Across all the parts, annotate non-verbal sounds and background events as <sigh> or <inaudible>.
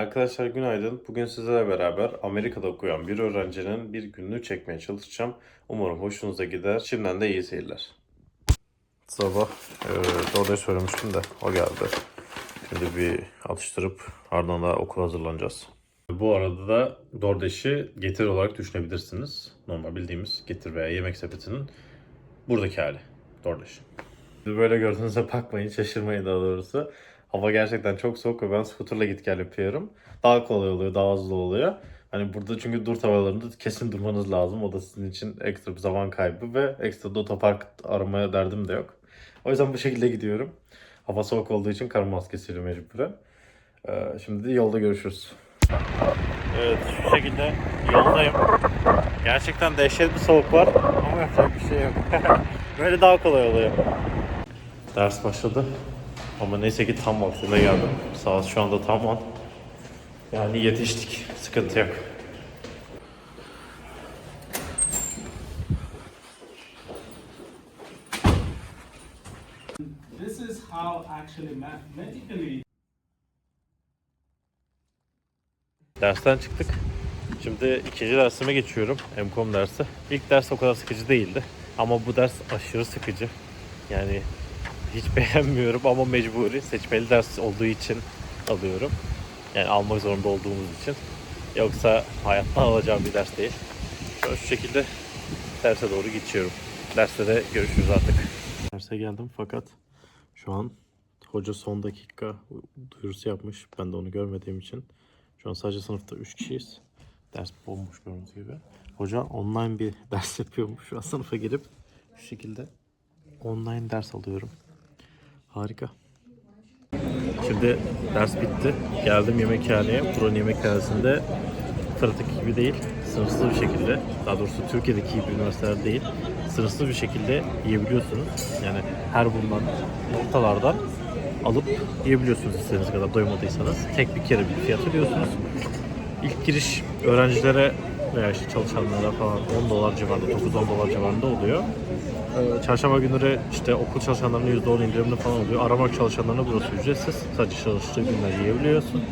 Arkadaşlar günaydın. Bugün sizlerle beraber Amerika'da okuyan bir öğrencinin bir günlüğü çekmeye çalışacağım. Umarım hoşunuza gider. Şimdiden de iyi seyirler. Sabah e, orada söylemiştim de o geldi. Şimdi bir atıştırıp ardından da okula hazırlanacağız. Bu arada da DoorDash'i getir olarak düşünebilirsiniz. Normal bildiğimiz getir veya yemek sepetinin buradaki hali DoorDash. Böyle gördüğünüzde bakmayın, şaşırmayın daha doğrusu. Hava gerçekten çok soğuk ve ben scooterla git gel yapıyorum. Daha kolay oluyor, daha hızlı oluyor. Hani burada çünkü dur havalarında kesin durmanız lazım. O da sizin için ekstra bir zaman kaybı ve ekstra da otopark aramaya derdim de yok. O yüzden bu şekilde gidiyorum. Hava soğuk olduğu için kar maskesiyle mecburen. Ee, şimdi yolda görüşürüz. Evet şu şekilde yoldayım. Gerçekten dehşet bir soğuk var ama yapacak bir şey yok. <laughs> Böyle daha kolay oluyor. Ders başladı. Ama neyse ki tam vaktinde geldim. Saat şu anda tam 10. Yani yetiştik. Sıkıntı yok. This is how actually mathematically Dersten çıktık. Şimdi ikinci dersime geçiyorum. MCOM dersi. İlk ders o kadar sıkıcı değildi. Ama bu ders aşırı sıkıcı. Yani hiç <laughs> beğenmiyorum ama mecburi. Seçmeli ders olduğu için alıyorum. Yani almak zorunda olduğumuz için. Yoksa hayatta alacağım bir ders değil. Şu, şu şekilde derse doğru geçiyorum. Derste de görüşürüz artık. Derse geldim fakat şu an hoca son dakika duyurusu yapmış. Ben de onu görmediğim için. Şu an sadece sınıfta 3 kişiyiz. Ders bomboş gördüğünüz gibi. Hoca online bir <laughs> ders yapıyormuş. Şu an sınıfa girip şu şekilde online ders alıyorum. Harika. Şimdi ders bitti. Geldim yemekhaneye. Buranın yemekhanesinde Fırat'taki gibi değil, sınırsız bir şekilde, daha doğrusu Türkiye'deki gibi üniversiteler değil, sınırsız bir şekilde yiyebiliyorsunuz. Yani her bulunan noktalardan alıp yiyebiliyorsunuz istediğiniz kadar doymadıysanız. Tek bir kere bir fiyat ödüyorsunuz. İlk giriş öğrencilere veya işte çalışanlara falan 10 dolar civarında, 9-10 dolar civarında oluyor. Ee, Çarşamba günleri işte okul çalışanlarının %10 indirimli falan oluyor. Aramak çalışanlarına burası ücretsiz. Sadece çalıştığı günler yiyebiliyorsun.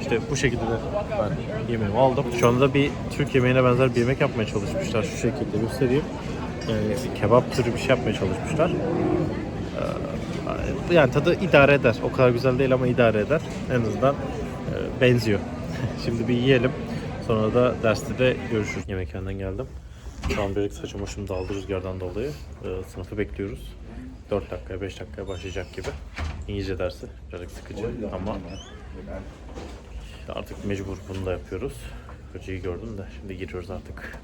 İşte bu şekilde de ben yemeğimi aldım. Şu anda da bir Türk yemeğine benzer bir yemek yapmaya çalışmışlar. Şu şekilde göstereyim. Yani kebap türü bir şey yapmaya çalışmışlar. Ee, yani tadı idare eder. O kadar güzel değil ama idare eder. En azından e, benziyor. <laughs> Şimdi bir yiyelim. Sonra da derste de görüşürüz. Yemekhaneden geldim. Şu an birazcık saçım başım dağıldı rüzgardan dolayı. Ee, sınıfı bekliyoruz. 4 dakikaya 5 dakikaya başlayacak gibi. İngilizce dersi birazcık sıkıcı ama artık mecbur bunu da yapıyoruz. Hocayı gördüm de şimdi giriyoruz artık.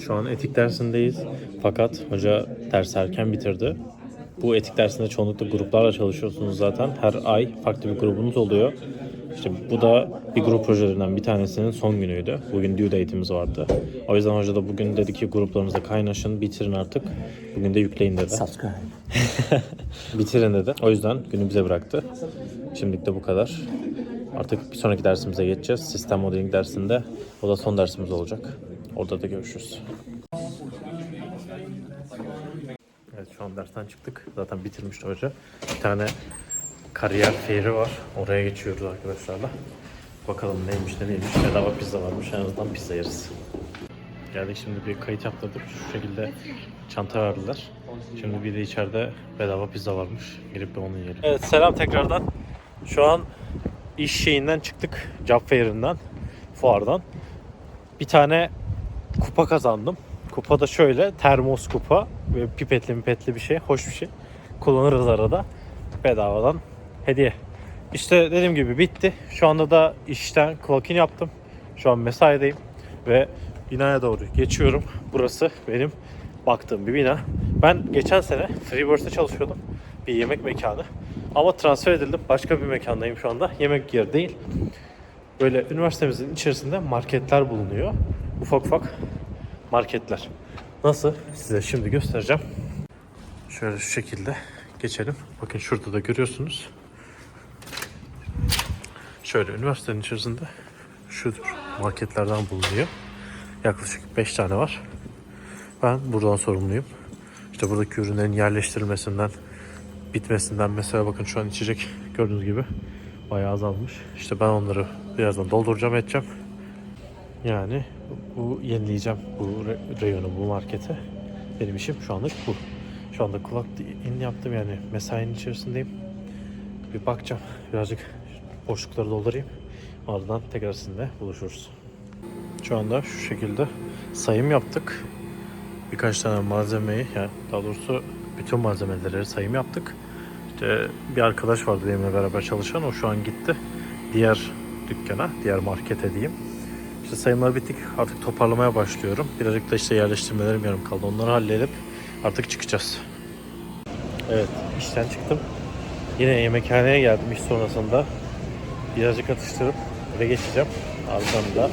Şu an etik dersindeyiz. Fakat hoca ders erken bitirdi. Bu etik dersinde çoğunlukla gruplarla çalışıyorsunuz zaten. Her ay farklı bir grubunuz oluyor. İşte bu da bir grup projelerinden bir tanesinin son günüydü. Bugün due date'imiz vardı. O yüzden hoca da bugün dedi ki gruplarınızda kaynaşın, bitirin artık. Bugün de yükleyin dedi. Subscribe. <laughs> bitirin dedi. O yüzden günü bize bıraktı. Şimdilik de bu kadar. Artık bir sonraki dersimize geçeceğiz. Sistem modeling dersinde. O da son dersimiz olacak. Orada da görüşürüz. An dersten çıktık. Zaten bitirmişti hoca. Bir tane kariyer feyri var. Oraya geçiyoruz arkadaşlarla. Bakalım neymiş ne neymiş. Bedava pizza varmış. En azından pizza yeriz. Geldik şimdi bir kayıt yaptırdık. Şu şekilde çanta verdiler. Şimdi bir de içeride bedava pizza varmış. Girip bir onu yiyelim. Evet selam tekrardan. Şu an iş şeyinden çıktık. Job fair'inden. Fuardan. Bir tane kupa kazandım. Kupa da şöyle termos kupa ve pipetli pipetli bir şey. Hoş bir şey. Kullanırız arada. Bedavadan hediye. İşte dediğim gibi bitti. Şu anda da işten clock yaptım. Şu an mesaideyim ve binaya doğru geçiyorum. Burası benim baktığım bir bina. Ben geçen sene Freebird'de çalışıyordum. Bir yemek mekanı. Ama transfer edildim. Başka bir mekandayım şu anda. Yemek yeri değil. Böyle üniversitemizin içerisinde marketler bulunuyor. Ufak ufak marketler. Nasıl? Size şimdi göstereceğim. Şöyle şu şekilde geçelim. Bakın şurada da görüyorsunuz. Şöyle üniversitenin içerisinde şudur marketlerden bulunuyor. Yaklaşık 5 tane var. Ben buradan sorumluyum. İşte buradaki ürünlerin yerleştirilmesinden bitmesinden mesela bakın şu an içecek gördüğünüz gibi bayağı azalmış. İşte ben onları birazdan dolduracağım edeceğim. Yani bu yenileyeceğim bu re- reyonu, bu markete. Benim işim şu anlık bu. Şu anda kulak in yaptım yani mesainin içerisindeyim. Bir bakacağım. Birazcık boşlukları doldurayım. Ardından tekrar sizinle buluşuruz. Şu anda şu şekilde sayım yaptık. Birkaç tane malzemeyi yani daha doğrusu bütün malzemeleri sayım yaptık. İşte bir arkadaş vardı benimle beraber çalışan o şu an gitti. Diğer dükkana, diğer markete diyeyim. İşte sayımlar bittik. Artık toparlamaya başlıyorum. Birazcık da işte yerleştirmelerim yarım kaldı. Onları halledip artık çıkacağız. Evet, işten çıktım. Yine yemekhaneye geldim iş sonrasında. Birazcık atıştırıp eve geçeceğim. Ardından da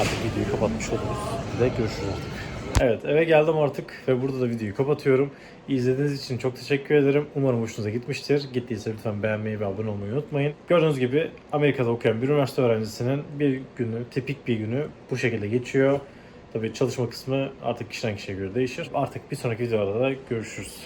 artık videoyu kapatmış oluruz. Ve görüşürüz artık. Evet eve geldim artık ve burada da videoyu kapatıyorum. İzlediğiniz için çok teşekkür ederim. Umarım hoşunuza gitmiştir. Gittiyse lütfen beğenmeyi ve abone olmayı unutmayın. Gördüğünüz gibi Amerika'da okuyan bir üniversite öğrencisinin bir günü, tipik bir günü bu şekilde geçiyor. Tabii çalışma kısmı artık kişiden kişiye göre değişir. Artık bir sonraki videoda da görüşürüz.